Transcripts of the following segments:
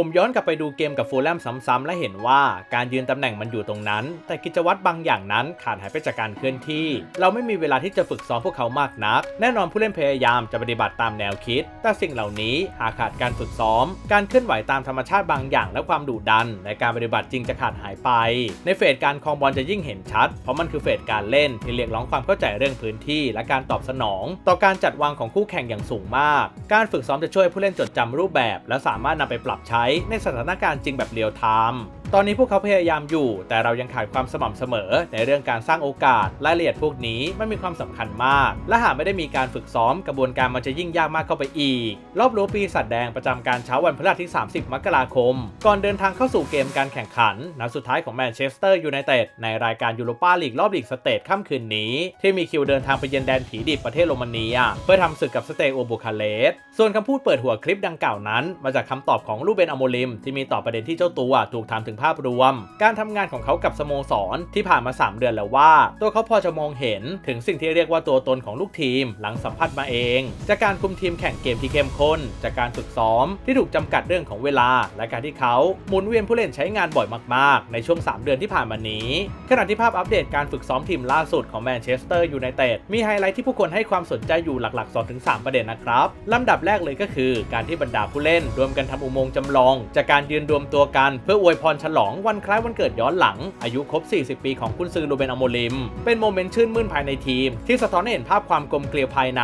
ผมย้อนกลับไปดูเกมกับฟูลแลมซ้ำๆและเห็นว่าการยืนตำแหน่งมันอยู่ตรงนั้น แต่กิจวัตรบางอย่างนั้นขาดหายไปจากการเคลื่อนที่ เราไม่มีเวลาที่จะฝึกซ้อมพวกเขามากนัก แน่นอนผู้เล่นพยายามจะปฏิบัติตามแนวคิด แต่สิ่งเหล่านี้หากขาดการฝึกซ้อม การเคลื่อนไหวตามธรรมชาติบางอย่างและความดุดันในการปฏิบัติจริงจะขาดหายไป ในเฟสการครองบอลจะยิ่งเห็นชัด เพราะมันคือเฟสการเล่นที่เรียกร้องความเข้าใจเรื่องพื้นที่ และการตอบสนอง ต่อการจัดวางของคู่แข่งอย่างสูงมาก การฝึกซ้อมจะช่วยผู้เล่นจดจำรูปแบบ และสามารถนำไปปรับใช้ในสถานการณ์จริงแบบเรียลไทม์ ตอนนี้พวกเขาพยายามอยู่ แต่เรายังขาดความสม่ำเสมอ ในเรื่องการสร้างโอกาสรายละเอียดพวกนี้ไม่มีความสำคัญมาก และหากไม่ได้มีการฝึกซ้อมกระบวนการมันจะยิ่งยากมากเข้าไปอีก รอบรู้ปีศาจแดงประจำการเช้าวันพฤหัสที่ 30 มกราคม ก่อนเดินทางเข้าสู่เกมการแข่งขันนัดสุดท้ายของแมนเชสเตอร์ยูไนเต็ดในรายการยูโรปาลีกรอบลีกสเตทค่ำคืนนี้ ที่มีคิวเดินทางไปเยือนแดนผีดิบประเทศโรมาเนีย เพื่อทำศึกกับสเตโอบูคาเลสส่วนคำพูดเปิดหัวคลิปดังกล่าวนั้น มาจากคำตอบของลูเบนอโมลิมที่มีต่อประเด็นที่เจ้าตัวถูกถามถึงภาพรวม การทำงานของเขากับสโมสรที่ผ่านมา 3 เดือนแล้วว่า ตัวเขาพอจะมองเห็นถึงสิ่งที่เรียกว่าตัวตนของลูกทีม หลังสัมผัสมาเอง จากการคุมทีมแข่งเกมที่เข้มข้น จากการฝึกซ้อมที่ถูกจำกัดเรื่องของเวลา และการที่เขาหมุนเวียนผู้เล่นใช้งานบ่อยมาก ๆ ในช่วง 3 เดือนที่ผ่านมานี้ ขณะที่ภาพอัปเดตการฝึกซ้อมทีมล่าสุดของแมนเชสเตอร์ยูไนเต็ดมีไฮไลท์ที่ผู้คนให้ความสนใจอยู่หลัก ๆ 2-3 ประเด็นนะครับลำดับแรกเลยก็คือ การที่บรรดาผู้เล่นรวมกันทำอุโมงค์จำลอง จากการยืนรวมตัวกันเพื่ออวยพรฉลองวันคล้ายวันเกิดย้อนหลัง อายุครบ 40 ปีของคุณซือรูเบนอโมลิม เป็นโมเมนต์ชื่นมื่นภายในทีม ที่สะท้อนให้เห็นภาพความกลมเกลียวภายใน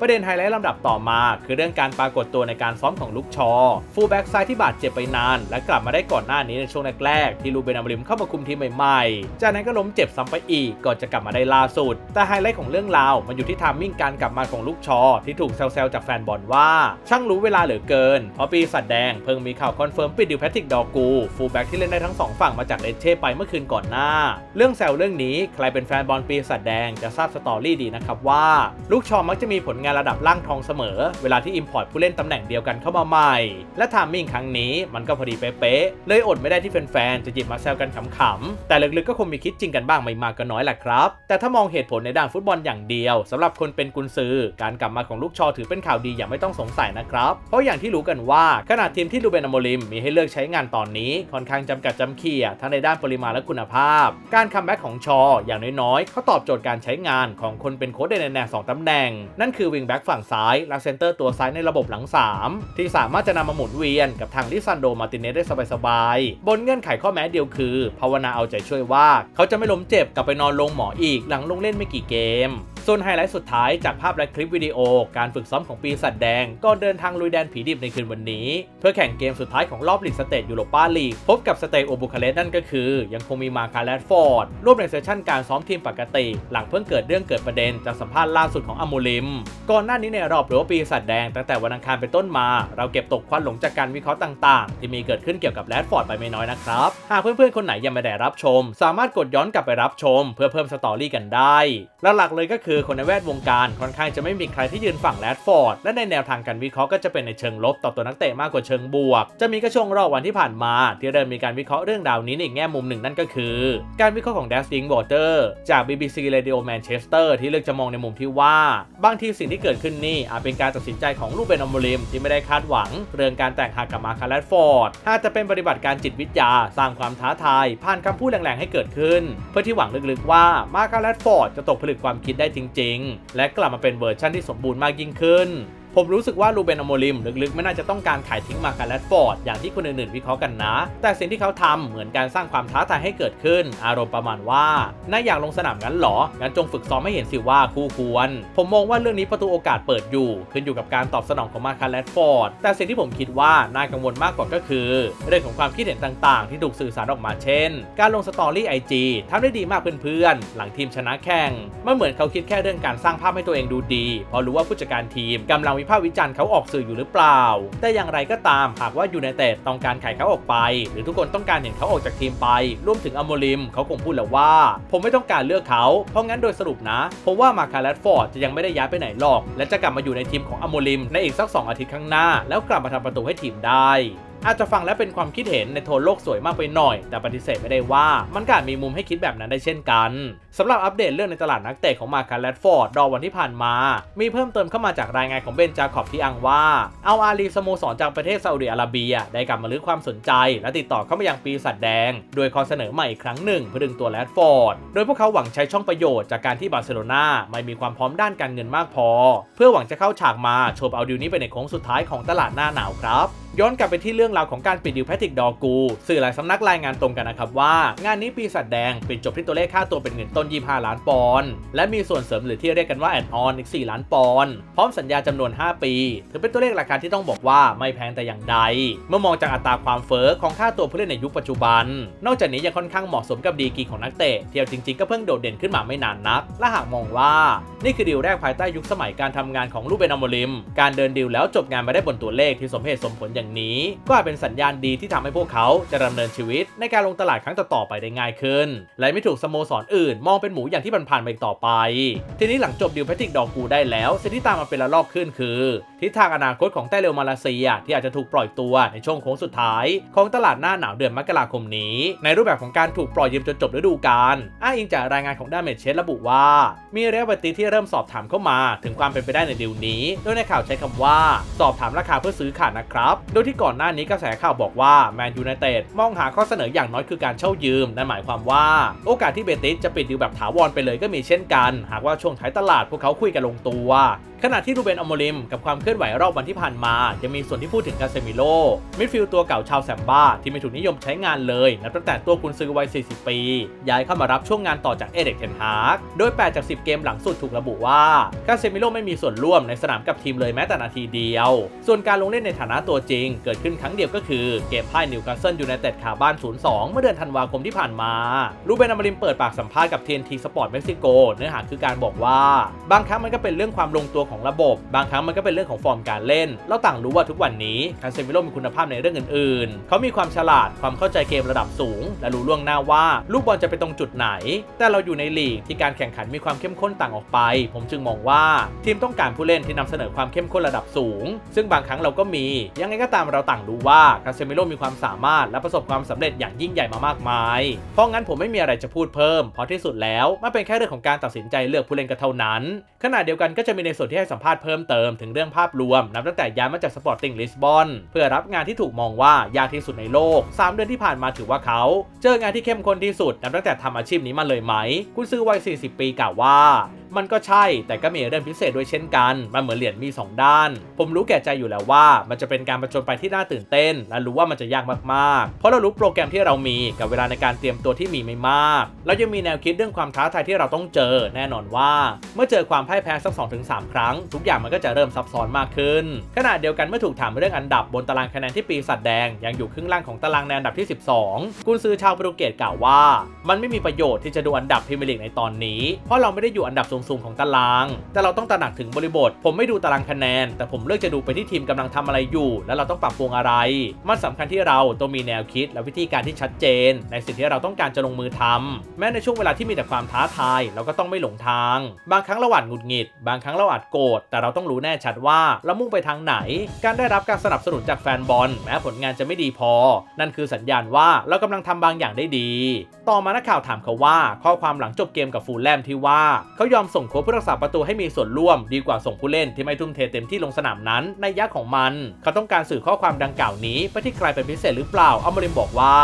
ประเด็นไฮไลท์ลำดับต่อมา คือเรื่องการปรากฏตัวในการซ้อมของลุกชอ ฟูลแบ็กซ้ายที่บาดเจ็บไปนาน และกลับมาได้ก่อนหน้านี้ในช่วงแรกๆที่รูเบนอโมลิมเข้ามาคุมทีมใหม่ๆ จากนั้นก็ล้มเจ็บซ้ำไปอีกก่อนจะกลับมาได้ล่าสุด แต่ไฮไลท์ของเรื่องราวมันอยู่ที่ทามมิ่งการกลับมาของลูกชอ ที่ถูกแซวๆจากแฟนบอลว่า ช่างรู้เวลาเหลือเกินเพราะปีศาจแดงเพิ่งมีข่าวคอนเฟิร์มปิดดิวแพทริกดอกูฟูลแบ็กที่เล่นได้ทั้งสองฝั่งมาจากเลเช่ไปเมื่อคืนก่อนหน้า เรื่องแซวเรื่องนี้ใครเป็นแฟนบอลปีศาจแดงจะทราบสตอรี่ดีนะครับว่า ลูกชอมักจะมีผลงานระดับล่างทองเสมอ เวลาที่อิมพอร์ตผู้เล่นตำแหน่งเดียวกันเข้ามาใหม่ และทามมิ่งครั้งนี้มันก็พอดีเป๊ะๆเลยอดไม่ได้ที่แฟนๆจะหยิบมาแซวกันขำๆแต่ลึกๆก็คงมีคิดจริงกันบ้างไม่มากก็น้อยแหละครับ แต่ถ้ามองเหตุผลในด้านฟุตบอลอย่างเดียวสำหรับคนเป็นกุนซือ การกลับมาของลูกชอถือเป็นข่าวดีอย่างไม่ต้องสงสัยนะครับเพราะอย่างที่รู้กันว่าขนาดทีมที่ดูเบนอโมลิมมีให้เลือกใช้งานตอนนี้ค่อนข้างจำกัดจำเขี่ยทั้งในด้านปริมาณและคุณภาพ การคัมแบ็กของชอ อย่างน้อยๆ เขาตอบโจทย์การใช้งานของคนเป็นโค้ชในแนวสองตำแหน่ง นั่นคือวิงแบ็กฝั่งซ้ายและเซนเตอร์ตัวซ้ายในระบบหลัง 3 ที่สามารถจะนำมาหมุนเวียนกับทางลิซันโดมาร์ติเนสได้สบายๆ บนเงื่อนไขข้อแม้เดียวคือ ภาวนาเอาใจช่วยว่า เขาจะไม่ล้มเจ็บกลับไปนอนลงหมออีกหลังลงเล่นไม่กี่เกม ส่วนไฮไลท์สุดท้ายจากภาพและคลิปวิดีโอ การฝึกซ้อมของปีศาจแดงก่อนเดินทางลุยแดนผีดิบในคืนวันนี้ เพื่อแข่งเกมสุดท้ายของรอบลีกสเตทยูโรปาลีกพบกับสเตทโอบูคาเลสนั่นก็คือ ยังคงมีมาคาแรดฟอร์ดร่วมในเซสชั่นการซ้อมทีมปกติ หลังเพิ่งเกิดเรื่องเกิดประเด็นจากสัมภาษณ์ล่าสุดของอโมลิม ก่อนหน้านี้ในรอบหรือว่าปีศาจแดงตั้งแต่วันอังคารเป็นต้นมา เราเก็บตกควันหลงจากการวิเคราะห์ต่างๆ ที่มีเกิดขึ้นเกี่ยวกับแรดฟอร์ดไปไม่น้อยนะครับหากเพื่อนๆคนไหนยังไม่ได้รับชม สามารถกดย้อนกลับไปรับชม เพื่อเพิ่มสตอรี่กันได้หลักๆเลยก็คือคนในแวดวงการค่อนข้างจะไม่มีใครที่ยืนฝั่งแรดฟอร์ดและในแนวทางการวิเคราะห์ก็จะเป็นในเชิงลบต่อตัวนักเตะมากกว่าเชิงบวก จะมีก็ช่วงรอบวันที่ผ่านมาที่เริ่มมีการวิเคราะห์เรื่องราวนี้ในอีกแง่มุมหนึ่งนั่นก็คือ การวิเคราะห์ของ d a s t i n g Water จาก BBC Radio Manchester ที่เลือกจะมองในมุมที่ว่าบางทีสิ่งที่เกิดขึ้นนี่อาจเป็นการตัดสินใจของลูกเบนอมโมลิมที่ไม่ได้คาดหวัง เรื่องการแตกหักกับมาคาแรดฟอร์ดอาจจะเป็นปฏิบัติการจิตวิทยา สร้างความท้าทายผ่านคำพูดแรงๆให้เกิดขึ้น เพื่อที่หวังลึกๆว่ามาคาแรดฟอร์ดจะตกผลึกความคิดได้จริงๆ และกลับมาเป็นเวอร์ชันที่สมบูรณ์มากยิ่งขึ้น ผมรู้สึกว่าลูเบนอโมลิมลึกๆ ไม่น่าจะต้องการขายทิ้งมาการแรดฟอร์ดอย่างที่คนอื่นๆวิเคราะห์กันนะ แต่สิ่งที่เขาทำเหมือนการสร้างความท้าทายให้เกิดขึ้น อารมณ์ประมาณว่านายอยากลงสนามงั้นหรอ งั้นจงฝึกซ้อมให้เห็นสิว่าคู่ควร ผมมองว่าเรื่องนี้ประตูโอกาสเปิดอยู่ ขึ้นอยู่กับการตอบสนองของมาคารแรดฟอร์ด แต่สิ่งที่ผมคิดว่าน่ากังวลมากกว่าก็คือ เรื่องของความคิดเห็นต่างๆ ที่ถูกสื่อสารออกมาเช่น การลงสตอรี่ไอจีทำได้ดีมากเพื่อนๆ หลังทีมชนะแข่งมันเหมือนเขาคิดแค่เรื่องการสร้างภาพให้ตัวเองดูดี เพราะรู้ว่าผู้จัดการทีมกำลังวิพากษ์วิจารณ์เขาออกสื่ออยู่หรือเปล่า แต่อย่างไรก็ตามหากว่ายูไนเต็ดต้องการขายเขาออกไป หรือทุกคนต้องการเห็นเขาออกจากทีมไป รวมถึงอโมลิมเขาคงพูดแล้วว่า ผมไม่ต้องการเลือกเขา เพราะงั้นโดยสรุปนะผมว่ามาคาร์ลฟอร์ดจะยังไม่ได้ย้ายไปไหนหรอก และจะกลับมาอยู่ในทีมของอโมลิมในอีกสัก 2 อาทิตย์ข้างหน้า แล้วกลับมาทำประตูให้ทีมได้อาจจะฟังแล้วเป็นความคิดเห็นในโทนโลกสวยมากไปหน่อย แต่ปฏิเสธไม่ได้ว่ามันก็อาจมีมุมให้คิดแบบนั้นได้เช่นกัน สำหรับอัปเดตเรื่องในตลาดนักเตะของมาร์คัสแรดฟอร์ดรอวันที่ผ่านมา มีเพิ่มเติมเข้ามาจากรายงานของเบนจาคอบที่อ้างว่า เอาอาลีสโมสรจากประเทศซาอุดิอาระเบีย ได้กลับมาลึกความสนใจ และติดต่อเข้ามายังปีศาจแดง โดยขอเสนอใหม่อีกครั้งหนึ่งเพื่อดึงตัวแรดฟอร์ด โดยพวกเขาหวังใช้ช่องประโยชน์จากการที่บาร์เซโลนาไม่มีความพร้อมด้านการเงินมากพอ เพื่อหวังจะเข้าฉากมาโชว์เอาดิวนี้ไปในโค้งสุดท้ายของตลาดหน้าหนาวครับย้อนกลับไปที่เรื่องราวของการปิดดิวแพทริกดอร์กู สื่อหลายสำนักรายงานตรงกันนะครับว่า งานนี้ปีศาจแดงปิดจบที่ตัวเลขค่าตัวเป็นเงินต้น25 ล้านปอนด์และมีส่วนเสริมหรือที่เรียกกันว่าแอดออนอีก 4 ล้านปอนด์พร้อมสัญญาจำนวน 5 ปี ถือเป็นตัวเลขราคาที่ต้องบอกว่าไม่แพงแต่อย่างใด เมื่อมองจากอัตราความเฟ้อของค่าตัวผู้เล่นในยุคปัจจุบัน นอกจากนี้ยังค่อนข้างเหมาะสมกับดีกีของนักเตะที่เอาจริงๆก็เพิ่งโดดเด่นขึ้นมาไม่นานนัก และหากมองว่านี่คือดีลแรกภายใต้ยุคสมัยการทำงานของลูกเบนอมลิม การเดินดีลแล้วจบงานมาได้บนตัวเลขที่สมเหตุสมผลอย่างนี้ ก็เป็นสัญญาณดีที่ทำให้พวกเขาจะดำเนินชีวิต ในการลงตลาดครั้งต่อๆไปได้ง่ายขึ้น และไม่ถูกสโมสรอื่นมองเป็นหมูอย่างที่ผ่านๆไปต่อไป ทีนี้หลังจบดีลแพทริกดอกกูได้แล้วสิ่งที่ตามมาเป็นระลอกขึ้นคือ ทิศทางอนาคตของไต้เรลมาเลเซีย ที่อาจจะถูกปล่อยตัวในช่วงโค้งสุดท้าย ของตลาดหน้าหนาวเดือนมกราคมนี้ ในรูปแบบของการถูกปล่อยยืมจนจบฤดูกาลอ้างอิงจากรายงานของด้านเมดเชสระบุว่า มีเรอัติที่เริ่มสอบถามเข้ามาถึงความเป็นไปได้ในดีลนี้ โดยในข่าวใช้คำว่า สอบถามราคาเพื่อซื้อขาดนะครับ โดยที่ก่อนหน้านี้กระแสข่าวบอกว่าแมนยูไนเต็ดมองหาข้อเสนออย่างน้อยคือการเช่ายืมนั่นหมายความว่า โอกาสที่เบติสจะปิดดีลแบบถาวรไปเลยก็มีเช่นกัน หากว่าช่วงท้ายตลาดพวกเขาคุยกันลงตัว ขณะที่รูเบนอโมริมกับความเคลื่อนไหวรอบวันที่ผ่านมายังมีส่วนที่พูดถึงกาเซมิโลมิดฟิลด์ตัวเก่าชาวแซมบ้าที่ไม่ถูกนิยมใช้งานเลยนับตั้งแต่ตัวคุณซื้อวัย 40 ปี ย้ายเข้ามารับช่วงงานต่อจากเอเด็กเทนฮากโดย 8 จาก 10 เกมหลังสุดถูกระบุว่ากาเซมิโลไม่มีส่วนร่วมในสนามกับทีมเลยแม้แต่นาทีเดียว ส่วนการลงเล่นในฐานะตัวจริง เกิดขึ้นครั้งเดียวก็คือเกมพ่ายนิวคาสเซิลยูไนเต็ดขาบ้าน 0-2 เมื่อเดือนธันวาคมที่ผ่านมารูเบนอมริมเปิดปากสัมภาษณ์กับ TNT Sport Mexico เนื้อหาคือการบอกว่า บางครั้งมันก็เป็นเรื่องความลงตัวของระบบ บางครั้งมันก็เป็นเรื่องของฟอร์มการเล่น เราต่างรู้ว่าทุกวันนี้คาเซมิโลมีคุณภาพในเรื่องอื่นๆ เขามีความฉลาดความเข้าใจเกมระดับสูง และรู้ล่วงหน้าว่าลูกบอลจะไปตรงจุดไหน แต่เราอยู่ในลีกที่การแข่งขันมีความเข้มข้นต่างออกไป ผมจึงมองว่าทีมต้องการผู้เล่นที่นำเสนอความเข้มข้นระดับสูง ซึ่งบางครั้งเราก็มี ยังไงก็ตามเราต่างรู้ว่าคาเซมิโลมีความสามารถและประสบความสำเร็จอย่างยิ่งใหญ่มามากมาย เพราะงั้นผมไม่มีอะไรจะพูดเพิ่มเพราะที่สุดแล้วมันเป็นแค่เรื่องของการตัดสินใจเลือกผู้เล่นก็เท่านั้นขณะเดียวกันก็จะมีในส่วนที่ให้สัมภาษณ์เพิ่มเติมถึงเรื่องภาพรวมนับตั้งแต่ย้ายมาจากสปอร์ติ้งลิสบอนเพื่อรับงานที่ถูกมองว่ายากที่สุดในโลก 3 เดือนที่ผ่านมาถือว่าเขา เจองานที่เข้มข้นที่สุดนับตั้งแต่ทำอาชีพนี้มาเลยไหม คุณซื้อวัย 40 ปีกล่าวว่า มันก็ใช่แต่ก็มีเรื่องพิเศษด้วยเช่นกัน มันเหมือนเหรียญมี 2 ด้าน ผมรู้แก่ใจอยู่แล้วว่า มันจะเป็นการประจนไปที่น่าตื่นเต้น และรู้ว่ามันจะยากมากๆ เพราะเรารู้โปรแกรมที่เรามีกับเวลาในการเตรียมตัวที่มีไม่มากแล้วยังมีแนวคิดเรื่องความท้าทายที่เราต้องเจอ แน่นอนว่า เมื่อเจอความพ่ายแพ้สัก2-3 ครั้ง ทุกอย่างมันก็จะเริ่มซับซ้อนมากขึ้น ขณะเดียวกันเมื่อถูกถามเรื่องอันดับบนตารางคะแนนที่ปีศาจแดงยังอยู่ครึ่งล่างของตารางในอันดับที่ 12 กุนซือชาวโปรตุเกสกล่าวว่า มันไม่มีประโยชน์ที่จะดูอันดับพรีเมียร์ลีกในตอนนี้ เพราะเราไม่ได้อยู่อันดับสูงๆของตาราง แต่เราต้องตระหนักถึงบริบท ผมไม่ดูตารางคะแนน แต่ผมเลือกจะดูไปที่ทีมกำลังทำอะไรอยู่ และเราต้องปรับปรุงอะไร มันสำคัญที่เราต้องมีแนวคิดและวิธีการที่ชัดเจน ในสิ่งที่เราต้องการจะลงมือทำแม้ในช่วงเวลาที่มีแต่ความท้าทาย เราก็ต้องไม่หลงทาง บางครั้งเราอาจหงุดหงิด บางครั้งเราอาจโกรธแต่เราต้องรู้แน่ชัดว่าเรามุ่งไปทางไหน การได้รับการสนับสนุนจากแฟนบอล แม้ผลงานจะไม่ดีพอ นั่นคือสัญญาณว่าเรากำลังทำบางอย่างได้ดี ต่อมานักข่าวถามเขาว่า ข้อความหลังจบเกมกับฟูลแลมที่ว่าเขายอมส่งโค้ชผู้รักษาประตูให้มีส่วนร่วม ดีกว่าส่งผู้เล่นที่ไม่ทุ่มเทเต็มที่ลงสนามนั้นในยักษ์ของมัน เขาต้องการสื่อข้อความดังกล่าวนี้ไปที่ใครเป็นพิเศษหรือเปล่าอมรินบอกว่า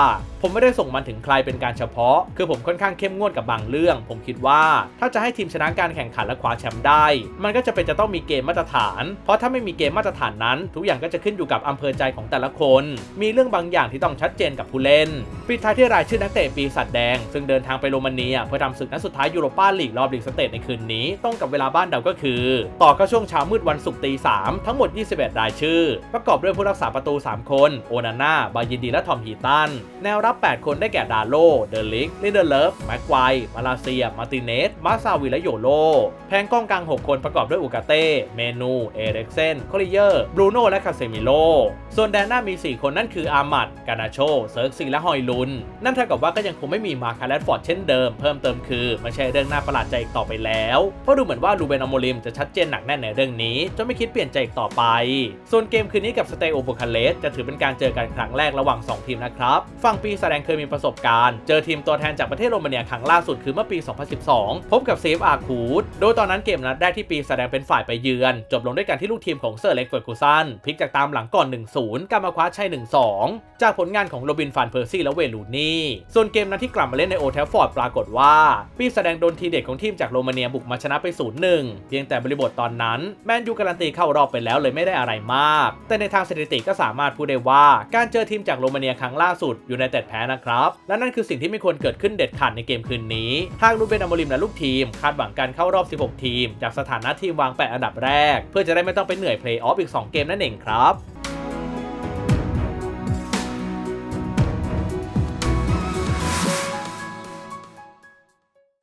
ผมไม่ได้ส่งมันถึงใครเป็นการเฉพาะ คือผมค่อนข้างเข้มงวดกับบางเรื่อง ผมคิดว่าถ้าจะให้ทีมชนะการแข่งขันและคว้าแชมป์ได้ มันก็จะเป็นจะต้องมีเกมมาตรฐาน เพราะถ้าไม่มีเกมมาตรฐานนั้น ทุกอย่างก็จะขึ้นอยู่กับอำเภอใจของแต่ละคน มีเรื่องบางอย่างที่ต้องชัดเจนกับผู้เล่นปิดท้ายที่รายชื่อนักเตะปีศาจแดง ซึ่งเดินทางไปโรมาเนียเพื่อทำศึกนัดสุดท้ายยูโรปาลีกรอบลีกสเตทในคืนนี้ต้องกับเวลาบ้านเราก็คือ ต่อเข้าช่วงเช้ามืดวันศุกร์ตีสามทั้งหมด 21 รายชื่อ ประกอบด้วยผู้รักษาประตู 3 คน โอนาน่า บายินดีและทอมฮีตันแนวรับรับ 8 คนได้แก่ดาโล เดลิกลิเดอร์เลิฟแม็กไกวมาลาเซีย มาร์ติเนส มาซาวิและโยโลแผงก้องกลาง 6 คนประกอบด้วยอุกาเต้ เมนู เอเร็กเซนโคลิเยอร์ บรูโน่และคาเซมิโล ส่วนแดนหน้ามี 4 คนนั่นคืออามัด กานาโช เซิร์กซีและฮอยลุน นั่นเท่ากับว่าก็ยังคงไม่มีมาคาแลดฟอร์ดเช่นเดิม เพิ่มเติมคือไม่ใช่เรื่องน่าประหลาดใจอีกต่อไปแล้ว เพราะดูเหมือนว่าลูเบนอโมลิมจะชัดเจนหนักแน่นในเรื่องนี้จนไม่คิดเปลี่ยนใจอีกต่อไป ส่วนเกมคืนนี้กับสเตโอโบคาเลสจะถือเป็นการเจอกันครั้งแรกระหว่าง 2 ทีมนะครับ ฝั่งปีแสดงเคยมีประสบการณ์ เจอทีมตัวแทนจากประเทศโรมาเนียครั้งล่าสุดคือเมื่อปี 2012 พบกับเซฟอาคูดโดยตอนนั้นเกมนัดแรกที่ปีแสดงเป็นฝ่ายไปเยือน จบลงด้วยการที่ลูกทีมของเซอร์เล็กเฟอร์กูสันพลิกจากตามหลังก่อน 1-0กลับมาคว้าชัย 1-2 จากผลงานของโรบินฟานเพอร์ซี่และเวลูนี่ส่วนเกมนั้นที่กลับมาเล่นในโอเทลฟอร์ดปรากฏว่า ปีแสดงโดนทีเด็ดของทีมจากโรมาเนียบุกมาชนะไป 0-1 เพียงแต่บริบทตอนนั้นแมนยูการันตีเข้ารอบไปแล้วเลยไม่ได้อะไรมาก แต่ในทางสถิติก็สามารถพูดได้ว่าการเจอทีมจากโรมาเนียครั้งล่าสุดอยู่ในแต่แพ้นะครับ และนั่นคือสิ่งที่ไม่ควรเกิดขึ้นเด็ดขาดในเกมคืนนี้ทางรูเบนอโมริมและลูกทีม คาดหวังการเข้ารอบ 16 ทีม จากสถานะทีมวางแปดอันดับแรก เพื่อจะได้ไม่ต้องไปเหนื่อยเพลย์ออฟอีก 2 เกมนั่นเองครับ